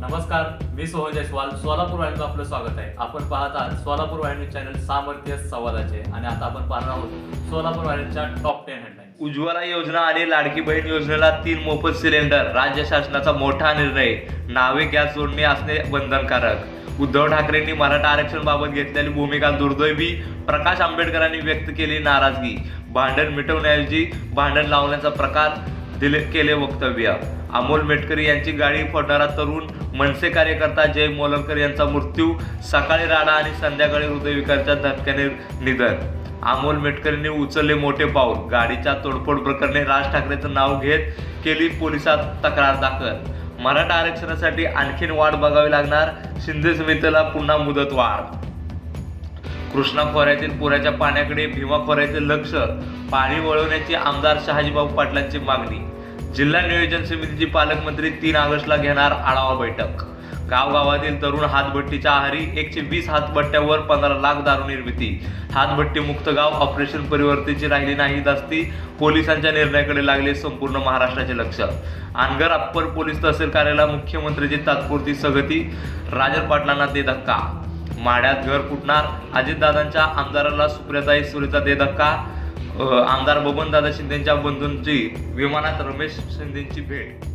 नमस्कार मी सोहन जयस्वाल. सोलापूर वाहिनीचं आपलं स्वागत आहे. आपण पाहत आहात सोलापूर वाहिनी चॅनल सामर्थ्य संवादाचे. आणि आता आपण पाहणार आहोत सोलापूर वाहिनीच्या top ten headline Ujjwala Yojana आणि लाडकी बहीण योजनेला तीन मोफत सिलेंडर राज्य शासनाचा मोठा निर्णय. नावे गॅस जोडणी असणे बंधनकारक. उद्धव ठाकरेंनी मराठा आरक्षणबाबत घेतलेली भूमिका दुर्दैवी प्रकाश आंबेडकरांनी व्यक्त केली नाराजगी. भांडण मिटवण्याऐवजी भांडण लावण्याचा प्रकार दिले केले वक्तव्य. अमोल मेटकरी यांची गाडी फोडणारा तरुण मनसे कार्यकर्ता जय मोलकर यांचा मृत्यू सकाळी राडा आणि संध्याकाळी हृदयविकारच्या धक्क्याने निधन. अमोल मेटकरींनी उचलले मोठे पाऊल. गाडीच्या तोडफोड प्रकरणी राज ठाकरेंचं नाव घेत केली पोलिसात तक्रार दाखल. मराठा आरक्षणासाठी आणखीन वाट बघावी लागणार. शिंदे समितीला पुन्हा मुदत वाढ कृष्णा खोऱ्यातील पुराच्या पाण्याकडे भीमा खोऱ्याचे लक्ष. पाणी वळवण्याची आमदार शहाजीबाबू पाटलांची मागणी. जिल्हा नियोजन समितीची पालकमंत्री तीन ऑगस्टला घेणार आढावा बैठक. गावगावातील तरुण हातभट्टीच्या आहारी एकशे वीस हातभट्ट्यावर पंधरा लाख दारू निर्मिती हातभट्टी मुक्त गाव ऑपरेशन परिवर्तीची राहिली नाही दास्ती पोलिसांच्या निर्णयाकडे लागले संपूर्ण महाराष्ट्राचे लक्ष. अनगर अप्पर पोलीस तहसील कार्यालयाला मुख्यमंत्र्यांची तात्पुरती सगती राजन पाटलांना दे धक्का. माड्यात घर फुटणार अजितदादांच्या आमदाराला सुप्रियाताई सुरेचा दे धक्का आमदार बबनदादा शिंदेच्या बंधूंची विमानात रमेश शिंदेची भेट.